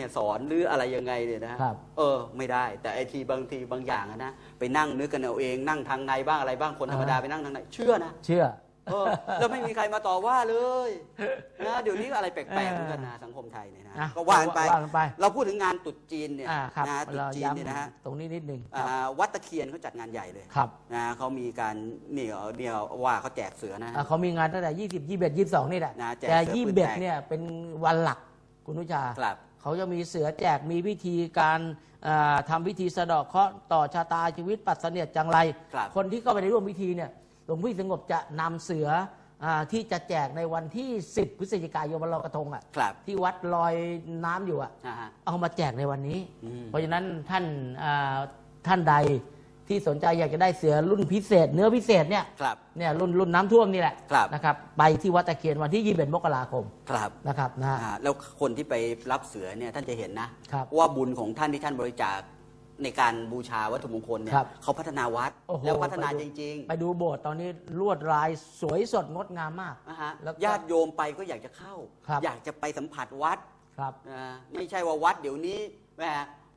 เนี่ยสอนหรืออะไรยังไงเนี่ยนะครับ เออ ไม่ได้ แต่ไอทีบางทีบางอย่างอะนะไปนั่งนึกกันเอาเองนั่งทางในบ้างอะไรบ้างคนธรรมดาอ่าไปนั่งทางในเชื่อนะเชื่อ เออแล้วไม่มีใครมาต่อว่าเลยนะเดี๋ยวนี้อะไรแปลกๆเหมือนกันนะสังคมไทยเนี่ยนะอะก็ว่ากันไป ว่ากันไปเราพูดถึงงานตรุษจีนเนี่ยอ่าครับนะตรุษเราจีนเนี่ยนะฮะย้ำตรงนี้นิดนึงอ่าวัดตะเคียนเขาจัดงานใหญ่เลยครับนะเขามีการนี่เอาเนี่ยว่าเขาแจกเสือนะ อะเขามีงานตั้งแต่ 20 21 22 นี่แหละนะแจกแต่เสือปืนแตก 21เนี่ยเป็นวันหลักคุณนุชา ครับ เขาจะมีเสือแจกมีพิธีการอ่าทำพิธีสะเดาะเคราะห์ต่อชะตาชีวิตปัดเสนียดจังไรครับคนที่เข้าไปในร่วมพิธีเนี่ยหลวงพี่สงบจะนำเสืออาที่จะแจกในวันที่ 10 พฤศจิกายนวันลอยกระทงอะครับที่วัดลอยน้ำอยู่อะนะฮะเอามาแจกในวันนี้อืมเพราะฉะนั้นท่านอ่าท่านใด ที่สนใจอยากจะได้เสือรุ่นพิเศษ เนื้อพิเศษเนี่ยครับ เนี่ยรุ่นรุ่นน้ำท่วมนี่แหละครับ นะครับไปที่วัดตะเคียนวันที่21มกราคมครับนะครับนะอ่าแล้วคนที่ไปรับเสือเนี่ยท่านจะเห็นนะครับ ว่าบุญของท่านที่ท่านบริจาคในการบูชาวัตถุมงคลเนี่ยครับเขาพัฒนาวัดโอ้โหแล้วพัฒนาไปดูจริงไปดูโบสถ์ตอนนี้ลวดลายสวยสดงดงามมากๆนะฮะแล้วก็ ญาติโยมไปก็อยากจะเข้า ครับ อยากจะไปสัมผัสวัดครับนะไม่ใช่ว่าวัดเดี๋ยวนี้แหม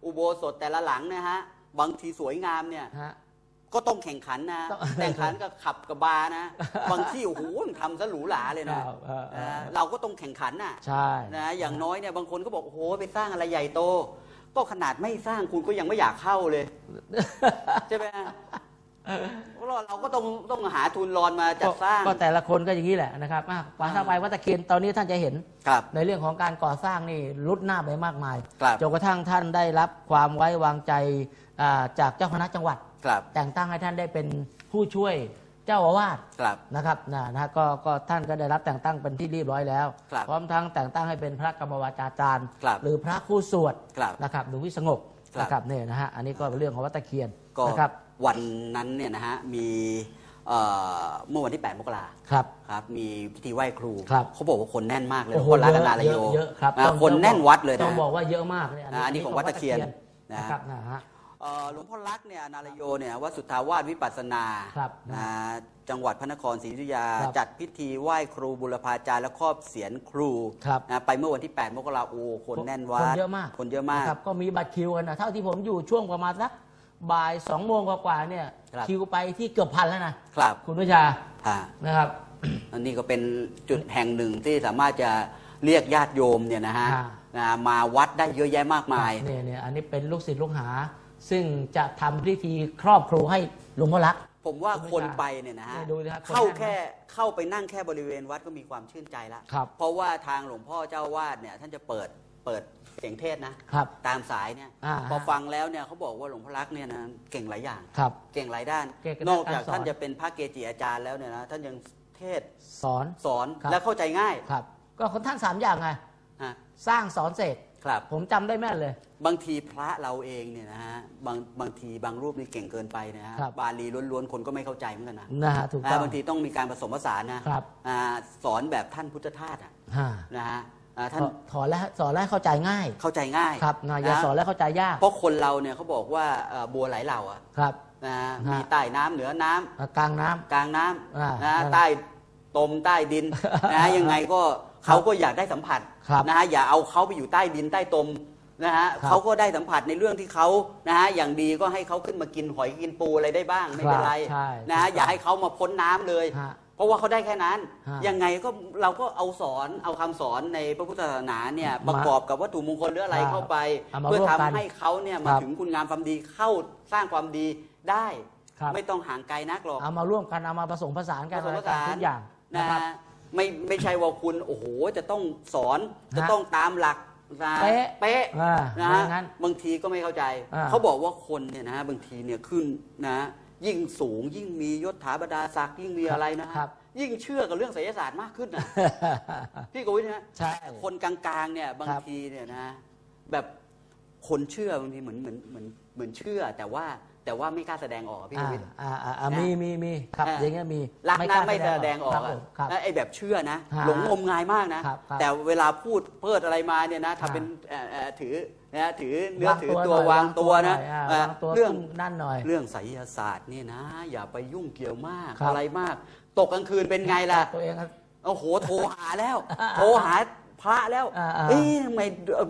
อุโบสถแต่ละหลังนะฮะ บางทีสวยงามเนี่ย ฮะ ก็ต้องแข่งขันนะ ต้องแข่งขันกับขับกับบาร์นะ บางที่โอ้โหทำซะหรูหราเลยนะครับเออเออนะเราก็ต้องแข่งขันน่ะใช่ นะอย่างน้อยเนี่ยบางคนก็บอกโอ้โหไปสร้างอะไรใหญ่โต ก็ขนาดไม่สร้างคุณก็ยังไม่อยากเข้าเลย ใช่ไหมฮะ เพราะเราเราก็ต้องต้องหาทุนรอนมาจัดสร้าง ก็แต่ละคนก็อย่างนี้แหละนะครับอะไปถ้าไปวัดตะเคียนตอนนี้ท่านจะเห็น ครับ ในเรื่องของการก่อสร้างนี่ลุดหน้าไปมากมายครับจนกระทั่งท่านได้รับความไว้วางใจอ่าจากเจ้าคณะจังหวัด ครับ แต่งตั้งให้ท่านได้เป็นผู้ช่วยเจ้าอาวาสครับ นะครับนะนะก็ก็ท่านก็ได้รับแต่งตั้งเป็นที่เรียบร้อยแล้ว ครับพร้อมทั้งแต่งตั้งให้เป็นพระกรรมวาจาจารย์ ครับหรือพระคู่สวดครับนะครับหลวงพี่สงบครับ นะครับเนี่ยนะฮะอันนี้ก็เป็นเรื่องของวัดตะเคียนก็นะครับ วันนั้นเนี่ยนะฮะมีเอ่อเมื่อวันที่ 8 มกราครับ ครับมีพิธีไหว้ครู ครับเขาบอกว่าคนแน่นมากเลยโอ้โหคนรักเยอะนาลายโยเยอะครับนะต้องคนแน่นวัดเลยต้อนะงบอกว่าเยอะมากเลยอ่าอันนี้ของวัดตะเคียนนะ นะครับนะฮะ เอ่อหลวงพ่อรักเนี่ยนาลายโยเนี่ยวัดสุทธาวาสวิปัสสนาครับนะจังหวัดพระนครศรีอยุธยา ครับจัดพิธีไหว้ครูบุรพาจารย์และครอบเสียนครูครับ นะไปเมื่อวันที่ 8 มกราคมคนแน่นวัดคนเยอะมากคนเยอะมากนะครับก็มีบัตรคิวกันนะเท่าที่ผมอยู่ช่วงประมาณสัก บ่ายสองโมงกว่าๆเนี่ยครับ คิวไปที่เกือบพันแล้วนะครับคุณวิชาอ่านะครับ อันนี้ก็เป็นจุดแห่งหนึ่งที่สามารถจะเรียกญาติโยมเนี่ยนะฮะอ่า นะมาวัดได้เยอะแยะมากมาย เนี่ยเนี่ยอันนี้เป็นลูกศิษย์ลูกหา ซึ่งจะทำพิธีครอบครูให้หลวงพ่อรัก ผมว่าคุณคนวิชาไปเนี่ยนะฮะเนี่ยดูสิครับคนเข้านั่งแค่เข้าไปนั่งแค่บริเวณวัดก็มีความชื่นใจแล้วครับ เพราะว่าทางหลวงพ่อเจ้าวาดเนี่ยท่านจะเปิดเปิด เสียงเทศนะครับตามสายเนี่ยอ่า พอฟังแล้วเนี่ยเขาบอกว่าหลวงพ่อรักเนี่ยนะเก่งหลายอย่าง ครับ เก่งหลายด้าน เก่งนอกจากการสอน ท่านจะเป็นพระเกจิอาจารย์แล้วเนี่ยนะท่านยังเทศน์สอน สอนครับ และเข้าใจง่ายครับ ก็คนท่านสามอย่างไง ฮะสร้างสอนเสกครับ ผมจำได้แม่นเลย บางทีพระเราเองเนี่ยนะฮะบางบางทีบางรูปนี่เก่งเกินไปนะฮะครับ บาลีล้วนๆคนก็ไม่เข้าใจเหมือนกันนะนะฮะถูกนะต้องบางทีต้องมีการผสมผสานนะครับ อ่าสอนแบบท่านพุทธทาสอะฮะ นะฮะ อ่าท่านถอนและสอนและเข้าใจง่ายเข้าใจง่ายครับนะอย่านะสอนและเข้าใจยากเพราะคนเราเนี่ยเขาบอกว่าเอ่อบัวไหลเหล่าอะครับนะฮะมีใต้น้ำเหนือน้ำอะกลางน้ำ กลางน้อ่าำนะนั่นแหละใต้ตมใต้ดินนะยังไงก็เขาก็อยากได้สัมผัสครับนะฮะอย่าเอาเขาไปอยู่ใต้ดินใต้ตมนะฮะครับเขาก็ได้สัมผัสในเรื่องที่เขานะฮะอย่างดีก็ให้เขาขึ้นมากินหอยกินปูอะไรได้บ้างไม่เป็นไรใช่นะฮะอย่าให้เขามาพ้นน้ำเลย ฮะ เพราะว่าเขาได้แค่นั้น ฮะยังไงก็เราก็เอาสอนเอาคำสอนในพระพุทธศาสนาเนี่ยมาประกอบกับวัตถุมงคลหรืออะไรครับเข้าไป เอามาเพื่อร่วมทำกันให้เขาเนี่ยมาครับถึงคุณงามความดีเข้าสร้างความดีได้ ครับ ไม่ต้องห่างไกลนักหรอก เอามาร่วมกันเอามาผสมผสานกันผสมผสาน ทุกอย่างนะนะครับฮะไม่ไม่ใช่ว่าคุณโอ้โหจะต้องสอนจะฮะต้องตามหลักนะเป๊ะเป๊ะอ่านะไม่ฮะงั้นบางทีก็ไม่เข้าใจ อ่าเขาบอกว่าคนเนี่ยนะฮะบางทีเนี่ยขึ้นนะ ยิ่งสูงยิ่งมียศถาบรรดาศักดิ์ยิ่งมีอะไรนะฮะครับยิ่งเชื่อกับเรื่องไสยศาสตร์มากขึ้นนะ พี่กวิทนะใช่คนกลางๆเนี่ยบางครับ ทีเนี่ยนะ แบบคนเชื่อบางทีเหมือนเหมือนเหมือนเหมือนเชื่อ แต่ว่า แต่ว่าไม่กล้าแสดงออกอะพี่กอ่าวิทอ่าอ่าอ่านะมีมีมีครับอ่า อย่างเงี้ยมีรักกนะล้าไม่แสดงออกครับอะผมครับ นะไอ้แบบเชื่อนะ ฮะหลงงมงายมากนะ ครับครับแต่เวลาพูดเพิดอะไรมาเนี่ยนะครัทำบเป็นเอ่อเอ่อถือนะถือเนื้อถือหตัวน่ยวางตัวนะหอยอ่าเอ่อวางตัวเรื่องขึ้นนั่นหน่อย เรื่องไสยศาสตร์เนี่ยนะ อย่าไปยุ่งเกี่ยวมากครับ อะไรมาก ตกกลางคืนเป็นไงล่ะ ตัวเองครับ โอ้โห โทรหาแล้ว โทรหา พระแล้ว อ่าอ่าเอ๊ะทำไม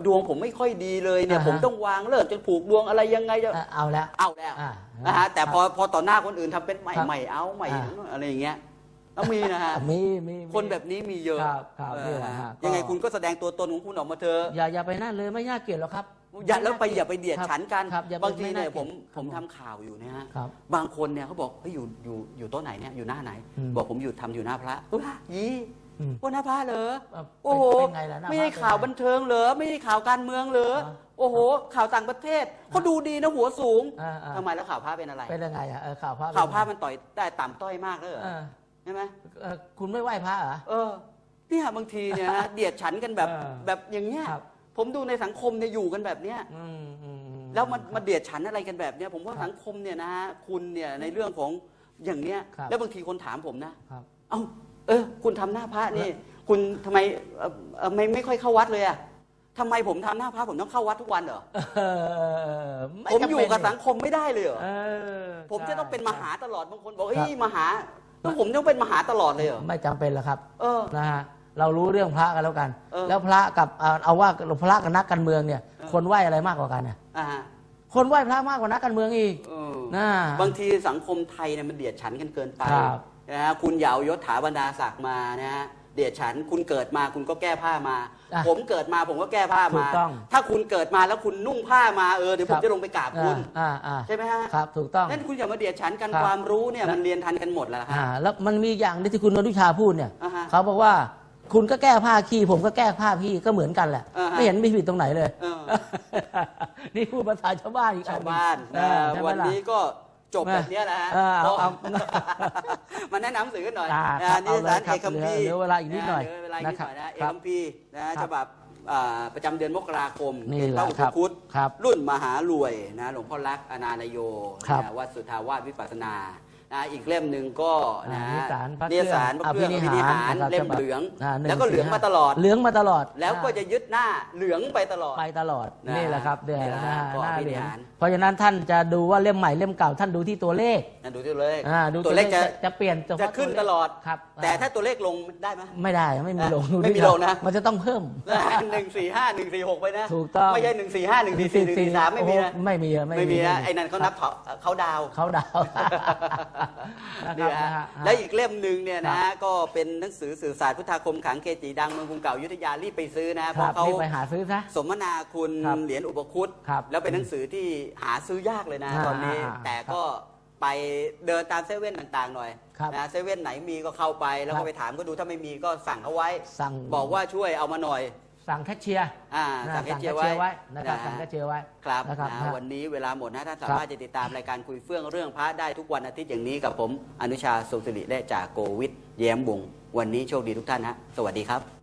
ดวงผมไม่ค่อยดีเลยเนี่ยอ่าฮะผมต้องวางเลิกจะผูกดวงอะไรยังไงจะ อะเอาแล้ว เอาแล้วอ่านะฮะแต่พอพอต่อหน้าคนอื่นทำเป็นใหม่ครับใหม่เอาใหม่อ่า อะไรอย่างเงี้ยแล้วมีนะฮะ มีมีมี คนแบบนี้มีเยอะครับครับเออนี่แหละฮะยังไงก็คุณก็แสดงตัวตนของคุณออกมาเถอะอย่าอย่าไปนั่นเลยไม่น่าเกลียดหรอกครับอย่าแล้วไปม่อย่าไปเดียดครับฉันกันครับอย่าไปบางทีเนี่ยไม่น่าเกลียดผมครับผมทำข่าวอยู่นะฮะครับบางคนเนี่ยเขาบอกเฮ้ยอยู่อยู่อยู่โต๊ะไหนเนี่ยอยู่หน้าไหน อืม บอกผมอยู่ทำอยู่หน้าพระว้ายี่ อืมว่าหน้าพระเหรอเอ่อโอ้โหเป็นไงล่ะหน้าพระไม่ได้ข่าวเป็นไงบันเทิงเหรอไม่ได้ข่าวการเมืองเหรออ่าโอ้โห ข่าวต่างประเทศเขาดูดีนะหัวสูงอ่าอ่า ทำไมแล้วข่าวพระเป็นอะไร เป็นยังไงอะเออข่าวพระข่าวพระมันต่อยได้ต่ำต้อยมากเลยเหรอเออใช่ไหมเออคุณไม่ไหว้พระเหรอ เออเนี่ยบางทีเนี่ยนะ เดียดฉันกันแบบเออแบบอย่างเงี้ยครับ ผมดูในสังคมเนี่ยอยู่กันแบบเนี้ย อืมอืมอืมแล้วมันมาเดียดฉันอะไรกันแบบเนี้ยผมว่าสังคมเนี่ยนะฮะคุณเนี่ยในเรื่องของอย่างเนี้ย ครับ แล้วบางทีคนถามผมนะ ครับ เอ้า เออ คุณทำหน้าพระนี่ คุณทำไมเอ่อเอ่อไม่ไม่ค่อยเข้าวัดเลยอะทำไมผมทำหน้าพระผมต้องเข้าวัดทุกวันเหรอเออไผมอยู่กับจำเป็นสังคมไม่ได้เลยเหรอเออผมจะต้องเป็นมหาใช่ตลอดบางคนบอกเฮ้ครัยบมหาแล้วผมต้องเป็นมหาตลอดเลยเหรอไม่จำเป็นหรอกครับเออนะฮะเรารู้เรื่องพระกันแล้วกันเออแล้วพระกับเอาเอาว่าพระกับนักการเมืองเนี่ยเออคนไหว้อะไรมากกว่ากันเนี่ยอ่าฮะคนไหว้พระมากกว่านักการเมืองอีกเออน่าบางทีสังคมไทยเนี่ยมันเดียดฉันกันเกินไปครับ นะฮะคุณอยาวยศถาบรรดาศักดิ์มานะฮะเดียดฉันคุณเกิดมาคุณก็แก้ผ้ามา อะผมเกิดมาผมก็แก้ผ้าถูมา กต้อง ถ้าคุณเกิดมาแล้วคุณนุ่งผ้ามาเออเดี๋ยวผครัมบจะลงไปกราบคุณ อ่าอ่าใช่ไหมฮะครับ ถูกต้อง นั่นคุณอย่ามาเดียดฉันกันครับ ความรู้เนี่ยและมันเรียนทันกันหมดแล้วฮะ อ่าแล้วมันมีอย่างหนึงที่คุณอนุชาพูดเนี่ยอ่าฮะเขาบอกว่าคุณก็แก้ผ้าขี้ผมก็แก้ผ้าพี่ก็เหมือนกันแหละ อ่าฮะไม่เห็นมีผิดตรงไหนเลย เออ นี่พูดภาษาชาวบ้านอีกอัชานวหนึ่งบ้านเอนะอใช่ไหมวันล่ะนี้ก็ จบแบบเนี้ยนะฮะเออเอาเอามาแนะนำหนังสือกันหน่อยอ่านะครับนิตยสารเอาเลยครับเอกคัมภีร์เหลือเหลือเวลาอีกนิดหน่อยเหลือเวลาอีกนิดหน่อยนะนะครับเอกคัมภีร์นะฉบับอ่าประจำเดือนมกราคมนี่เขตแหพละระอุคปรับคุตครับรุ่นมหารวยนะหลวงพ่อรักษณ์อนานโยครับนะวัดสุทธาวาสวิปัสสนา นะอีกเล่มหนึ่งก็นะอ่านิสารพระนิสารพระเครื่องออภิภินินิหารหารนะครับเล่มฉบับเหลือง อ่าหนึ่งแล้วก็เหลืองสี่ห้ามาตลอด เหลืองมาตลอดแล้วก็จะยึดหน้าเหลืองไปตลอด ไปตลอดนะนี่แหละครับเดี๋ยวนี่แหละหน้าก็หน้าอภิเหรียญนิหาร เพราะฉะนั้นท่านจะดูว่าเล่มใหม่เล่มเก่าท่านดูที่ตัวเลขนะดูที่ตัวเลขอ่าดูตัวเลขจะ จะเปลี่ยนเฉจะพาะขึ้นวเขตลอด ครับแต่ถ้าตัวเลขลงได้ไหม ไม่ได้ไม่มีลงอะดูไม่มีที่ลงนะ มันจะต้องเพิ่ม หนึ่งสี่ห้าหนึ่งสี่หกไปนะถูกต้อง ไม่ใช่หนึ่งสี่ห้าหนึ่งสี่สี่หนึ่งสี่สามไม่มีนะ โอ้โหไม่มีอะไม่มีนะไอ้นั่นเขานับเขาเขาดาว เขาดาวนี่นะนะฮะและอีกเล่มหนึ่งเนี่ยครันะบก็เป็นหนังสือสื่อสารพุทธาคมขังเกจิดังเมืองกรุงเก่าอยุธยารีบไปซื้อนะเพครัราะบเขานี่ไปหาซื้อซะสมนาคุณครับเหรียญอุปคุตครับแล้วเป็นหนังสือที่หาซื้อยากเลยนะอ่าตอนนี้อ่าแต่ก็ไปเดินตามเซเว่นต่างๆหน่อยครับนะเซเว่นไหนมีก็เข้าไปแล้วครัก็บไปถามก็ดูถ้าไม่มีก็สั่งเขาไว้สั่งบอกว่าช่วยเอามาหน่อย สั่งแคชเชียร์อ่านะสั่งสั่งให้แคชเชียร์เชียร์ไว้ไว้นะครับนะสั่งแคชเชียร์ไว้ครับนะครับนะฮะวันนี้เวลาหมดนะท่านสามารถจะติดตามรายการคุยเฟื่องเรื่องพระได้ทุกวันอาทิตย์อย่างนี้กับผม อนุชาสุสิริและจากโกวิทแย้มวงศ์วันนี้โชคดีทุกท่านฮะสวัสดีครับ